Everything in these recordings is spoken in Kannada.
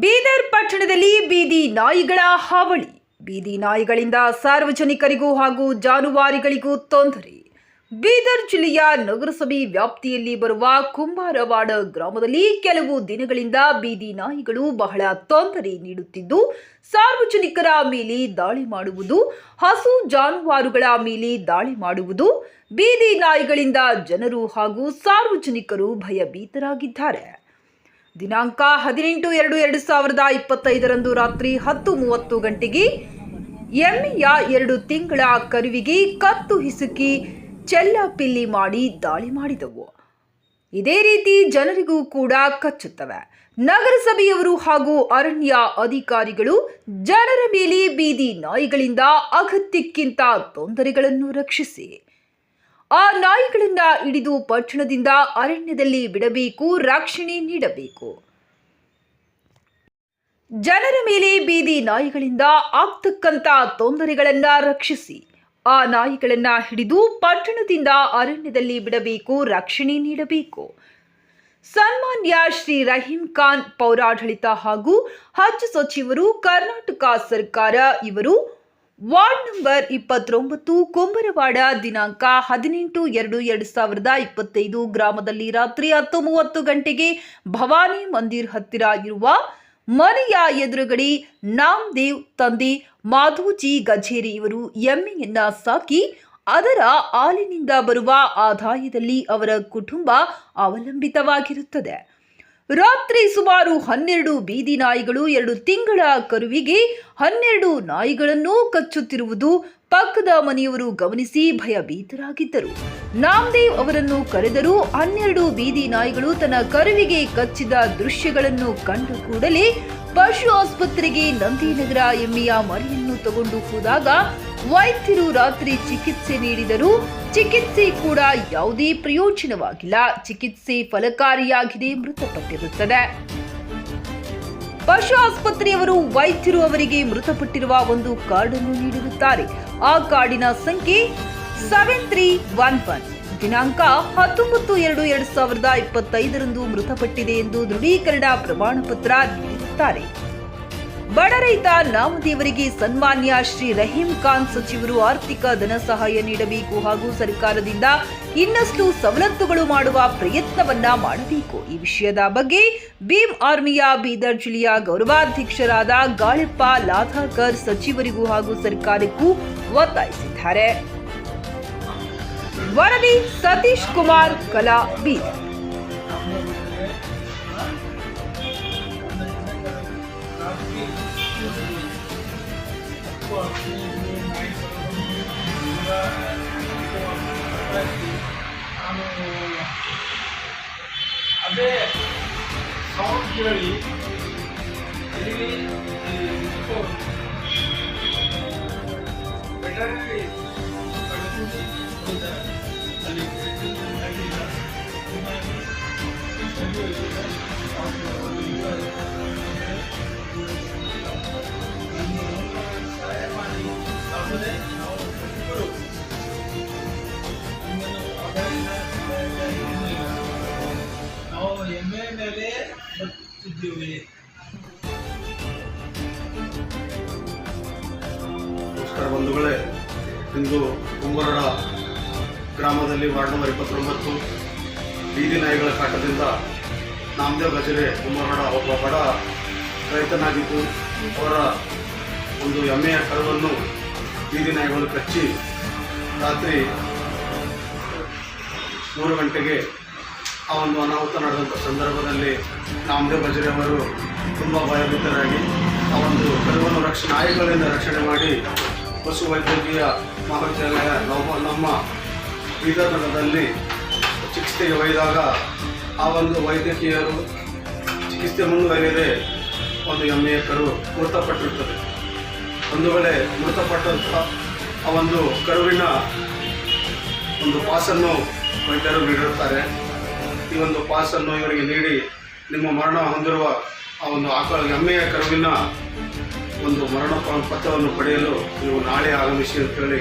ಬೀದರ್ ಪಟ್ಟಣದಲ್ಲಿ ಬೀದಿ ನಾಯಿಗಳ ಹಾವಳಿ. ಬೀದಿ ನಾಯಿಗಳಿಂದ ಸಾರ್ವಜನಿಕರಿಗೂ ಹಾಗೂ ಜಾನುವಾರುಗಳಿಗೂ ತೊಂದರೆ. ಬೀದರ್ ಜಿಲ್ಲೆಯ ನಗರಸಭೆ ವ್ಯಾಪ್ತಿಯಲ್ಲಿ ಬರುವ ಕುಂಬಾರವಾಡ ಗ್ರಾಮದಲ್ಲಿ ಕೆಲವು ದಿನಗಳಿಂದ ಬೀದಿ ನಾಯಿಗಳು ಬಹಳ ತೊಂದರೆ ನೀಡುತ್ತಿದ್ದು, ಸಾರ್ವಜನಿಕರ ಮೇಲೆ ದಾಳಿ ಮಾಡುವುದು, ಹಸು ಜಾನುವಾರುಗಳ ಮೇಲೆ ದಾಳಿ ಮಾಡುವುದು, ಬೀದಿ ನಾಯಿಗಳಿಂದ ಜನರು ಹಾಗೂ ಸಾರ್ವಜನಿಕರು ಭಯಭೀತರಾಗಿದ್ದಾರೆ. ದಿನಾಂಕ ಹದಿನೆಂಟು ಎರಡು ಎರಡು ಸಾವಿರದ ಇಪ್ಪತ್ತೈದರಂದು ರಾತ್ರಿ ಹತ್ತು ಮೂವತ್ತು ಗಂಟೆಗೆ ಎಮ್ಮೆಯ ಎರಡು ತಿಂಗಳ ಕರುವಿಗೆ ಕತ್ತು ಹಿಸುಕಿ ಚೆಲ್ಲಾಪಿಲ್ಲಿ ಮಾಡಿ ದಾಳಿ ಮಾಡಿದವು. ಇದೇ ರೀತಿ ಜನರಿಗೂ ಕೂಡ ಕಚ್ಚುತ್ತವೆ. ನಗರಸಭೆಯವರು ಹಾಗೂ ಅರಣ್ಯ ಅಧಿಕಾರಿಗಳು ಜನರ ಮೇಲೆ ಬೀದಿ ನಾಯಿಗಳಿಂದ ಅಗತ್ಯಕ್ಕಿಂತ ತೊಂದರೆಗಳನ್ನು ರಕ್ಷಿಸಿ ಆ ನಾಯಿಗಳಿಂದ ಹಿಡಿದು ಪಟ್ಟಣದಿಂದ ಅರಣ್ಯದಲ್ಲಿ ಬಿಡಬೇಕು, ರಕ್ಷಣೆ ನೀಡಬೇಕು. ಜನರ ಮೇಲೆ ಬೀದಿ ನಾಯಿಗಳಿಂದ ಆಗ್ತಕ್ಕಂಥ ತೊಂದರೆಗಳನ್ನ ರಕ್ಷಿಸಿ, ಆ ನಾಯಿಗಳನ್ನ ಹಿಡಿದು ಪಟ್ಟಣದಿಂದ ಅರಣ್ಯದಲ್ಲಿ ಬಿಡಬೇಕು, ರಕ್ಷಣೆ ನೀಡಬೇಕು. ಸನ್ಮಾನ್ಯ ಶ್ರೀ ರಹೀಂ ಖಾನ್ ಪೌರಾಡಳಿತ ಹಾಗೂ ಹಜ್ ಸಚಿವರು ಕರ್ನಾಟಕ ಸರ್ಕಾರ ಇವರು ವಾರ್ಡ್ ನಂಬರ್ ಇಪ್ಪತ್ತೊಂಬತ್ತು ಕುಂಬರವಾಡ ದಿನಾಂಕ ಹದಿನೆಂಟು ಎರಡು ಎರಡು ಸಾವಿರದ ಇಪ್ಪತ್ತೈದು ಗ್ರಾಮದಲ್ಲಿ ರಾತ್ರಿ ಹತ್ತು ಮೂವತ್ತು ಗಂಟೆಗೆ ಭವಾನಿ ಮಂದಿರ್ ಹತ್ತಿರ ಇರುವ ಮನೆಯ ಎದುರುಗಡೆ ನಾಮದೇವ್ ತಂದೆ ಮಾಧುಜಿ ಗಜೇರಿ ಇವರು ಎಮ್ಮೆಯನ್ನ ಸಾಕಿ ಅದರ ಹಾಲಿನಿಂದ ಬರುವ ಆದಾಯದಲ್ಲಿ ಅವರ ಕುಟುಂಬ ಅವಲಂಬಿತವಾಗಿರುತ್ತದೆ. ರಾತ್ರಿ ಸುಮಾರು ಹನ್ನೆರಡು ಬೀದಿ ನಾಯಿಗಳು ಎರಡು ತಿಂಗಳ ಕರುವಿಗೆ ಹನ್ನೆರಡು ನಾಯಿಗಳನ್ನು ಕಚ್ಚುತ್ತಿರುವುದು ಪಕ್ಕದ ಮನೆಯವರು ಗಮನಿಸಿ ಭಯಭೀತರಾಗಿದ್ದರು. ನಾಮದೇವ್ ಅವರನ್ನು ಕರೆದರೂ ಹನ್ನೆರಡು ಬೀದಿ ನಾಯಿಗಳು ತನ್ನ ಕರುವಿಗೆ ಕಚ್ಚಿದ ದೃಶ್ಯಗಳನ್ನು ಕಂಡು ಕೂಡಲೇ ಪಶು ಆಸ್ಪತ್ರೆಗೆ ನಂದಿನಗರ ಎಮ್ಮೆಯ ಮರಿಯನ್ನು ತಗೊಂಡು ಹೋದಾಗ ವೈದ್ಯರು ರಾತ್ರಿ ಚಿಕಿತ್ಸೆ ನೀಡಿದರು ಚಿಕಿತ್ಸೆ ಕೂಡ ಯಾವುದೇ ಪ್ರಯೋಜನವಾಗಿಲ್ಲ. ಚಿಕಿತ್ಸೆ ಫಲಕಾರಿಯಾಗಿದೆ, ಮೃತಪಟ್ಟಿರುತ್ತದೆ. ಪಶು ಆಸ್ಪತ್ರೆಯವರು ವೈದ್ಯರು ಅವರಿಗೆ ಮೃತಪಟ್ಟಿರುವ ಒಂದು ಕಾರ್ಡ್ ಅನ್ನು ನೀಡಿರುತ್ತಾರೆ. ಆ ಕಾರ್ಡಿನ ಸಂಖ್ಯೆ ಸೆವೆನ್ ತ್ರೀ ಒನ್ ಒನ್ ದಿನಾಂಕ ಹತ್ತೊಂಬತ್ತು ಎರಡು ಎರಡು ಸಾವಿರದ ಇಪ್ಪತ್ತೈದರಂದು ಮೃತಪಟ್ಟಿದೆ ಎಂದು ದೃಢೀಕರಣ ಪ್ರಮಾಣ ಪತ್ರ ನೀಡಿರುತ್ತಾರೆ. ಬಡ ರೈತ ನಾಮದೇವರಿಗೆ ಸನ್ಮಾನ್ಯ ಶ್ರೀ ರಹೀಂ ಖಾನ್ ಸಚಿವರು ಆರ್ಥಿಕ ಧನ ಸಹಾಯ ನೀಡಬೇಕು ಹಾಗೂ ಸರ್ಕಾರದಿಂದ ಇನ್ನಷ್ಟು ಸವಲತ್ತುಗಳು ಮಾಡುವ ಪ್ರಯತ್ನವನ್ನ ಮಾಡಬೇಕು. ಈ ವಿಷಯದ ಬಗ್ಗೆ ಭೀಮ್ ಆರ್ಮಿಯ ಬೀದರ್ ಜಿಲ್ಲೆಯ ಗೌರವಾಧ್ಯಕ್ಷರಾದ ಗಾಳಿಪ್ಪ ಲಾಧಾಕರ್ ಸಚಿವರಿಗೂ ಹಾಗೂ ಸರ್ಕಾರಕ್ಕೂ ಒತ್ತಾಯಿಸಿದ್ದಾರೆ. ವರದಿ ಸತೀಶ್ ಕುಮಾರ್, ಕಲಾ, ಬೀದರ್. ಅದೇ ಸೌಂಡ್ ಕೇಳಿ ಇಲ್ಲಿ ಮೇಲೆ ಬದುಕುತ್ತಿದ್ದೇವೆ ನಮಸ್ಕಾರ ಬಂಧುಗಳೇ. ಇಂದು ಕುಂಬರಡ ಗ್ರಾಮದಲ್ಲಿ ವಾರ್ಡ್ ನಂಬರ್ ಇಪ್ಪತ್ತೊಂಬತ್ತು, ಬೀದಿ ನಾಯಿಗಳ ಕಾಟದಿಂದ ನಾಮದೇವ್ ಗಜರೆ ಕುಂಬರಡ ಒಬ್ಬ ಬಡ ರೈತನಾಗಿದ್ದು, ಅವರ ಒಂದು ಎಮ್ಮೆಯ ಕರವನ್ನು ಬೀದಿ ನಾಯಿಗಳು ಕಚ್ಚಿ ರಾತ್ರಿ ಮೂರು ಗಂಟೆಗೆ ಆ ಒಂದು ಅನಾಹುತ ನಡೆದಂಥ ಸಂದರ್ಭದಲ್ಲಿ ನಾಮದೇವ್ ಅವರು ತುಂಬ ಭಯಭೀತರಾಗಿ ಆ ಒಂದು ಕರುವನ್ನು ರಕ್ಷಣೆ ನಾಯಿಗಳಿಂದ ರಕ್ಷಣೆ ಮಾಡಿ ಪಶು ವೈದ್ಯಕೀಯ ಮಹಾವಿದ್ಯಾಲಯ ನಮ್ಮ ನಮ್ಮ ಬೀದರ್ನಗರದಲ್ಲಿ ಚಿಕಿತ್ಸೆಗೆ ಒಯ್ದಾಗ ಆ ಒಂದು ವೈದ್ಯಕೀಯರು ಚಿಕಿತ್ಸೆ ಮುಂದುವರಿಯದೆ ಒಂದು ಎಮ್ಮೆಯ ಕರು ಮೃತಪಟ್ಟಿರುತ್ತದೆ. ಒಂದು ವೇಳೆ ಮೃತಪಟ್ಟಂಥ ಆ ಒಂದು ಕರುವಿನ ಒಂದು ಪಾಸನ್ನು ವೈದ್ಯರು ನೀಡಿರುತ್ತಾರೆ. ಈ ಒಂದು ಪಾಸನ್ನು ಇವರಿಗೆ ನೀಡಿ ನಿಮ್ಮ ಮರಣ ಹೊಂದಿರುವ ಆ ಒಂದು ಆಕಳ ಎಮ್ಮೆಯ ಕರುವಿನ ಒಂದು ಮರಣ ಪತ್ರವನ್ನು ಪಡೆಯಲು ನೀವು ನಾಳೆ ಆಗಮಿಸಿ ಅಂತೇಳಿ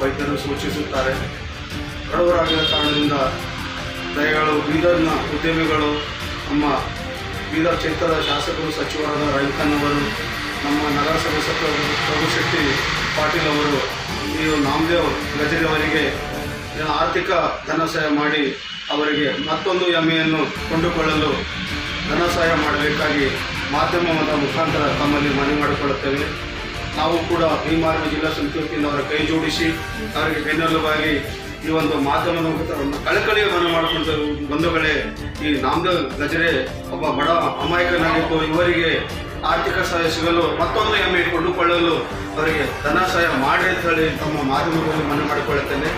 ವೈದ್ಯರು ಸೂಚಿಸುತ್ತಾರೆ. ಬಡವರಾಗಿರೋ ಕಾರಣದಿಂದ ದಯಗಳು, ಬೀದರ್ನ ಉದ್ಯಮಿಗಳು, ನಮ್ಮ ಬೀದರ್ ಕ್ಷೇತ್ರದ ಶಾಸಕರು, ಸಚಿವರಾದ ರೈತನ್ ಅವರು ನಮ್ಮ ನಗರಸಭೆ ಸಚಿವ ಪ್ರಭುಶೆಟ್ಟಿ ಪಾಟೀಲ್ ಅವರು ಈ ನಾಮದೇವ್ ಗಜರಿ ಅವರಿಗೆ ಆರ್ಥಿಕ ಧನ ಸಹಾಯ ಮಾಡಿ ಅವರಿಗೆ ಮತ್ತೊಂದು ಎಮ್ಮೆಯನ್ನು ಕೊಂಡುಕೊಳ್ಳಲು ಧನ ಸಹಾಯ ಮಾಡಬೇಕಾಗಿ ಮಾಧ್ಯಮದ ಮುಖಾಂತರ ತಮ್ಮಲ್ಲಿ ಮನವಿ ಮಾಡಿಕೊಳ್ಳುತ್ತೇವೆ ನಾವು ಕೂಡ ಭೀಮಾರ್ಗ ಜಿಲ್ಲಾ ಸಮಿತಿ ವತಿಯಿಂದ ಅವರ ಕೈ ಜೋಡಿಸಿ ಅವರಿಗೆ ಬೆನ್ನೆಲುಬಾಗಿ ಈ ಒಂದು ಮಾಧ್ಯಮದ ಕಳಕಳಿಯ ಮನವಿ ಮಾಡಿಕೊಂಡ ಬಂಧುಗಳೇ ಈ ನಾಮದೇವ್ ಗಜರೆ ಒಬ್ಬ ಬಡ ಅಮಾಯಕನಾಗಿದ್ದು, ಇವರಿಗೆ ಆರ್ಥಿಕ ಸಹಾಯ ಸಿಗಲು ಮತ್ತೊಂದು ಎಮ್ಮೆ ಕೊಂಡುಕೊಳ್ಳಲು ಅವರಿಗೆ ಧನ ಸಹಾಯ ಮಾಡಿ ಅಂತ ಹೇಳಿ ತಮ್ಮ ಮಾಧ್ಯಮದಲ್ಲಿ ಮನವಿ ಮಾಡಿಕೊಳ್ಳುತ್ತೇನೆ.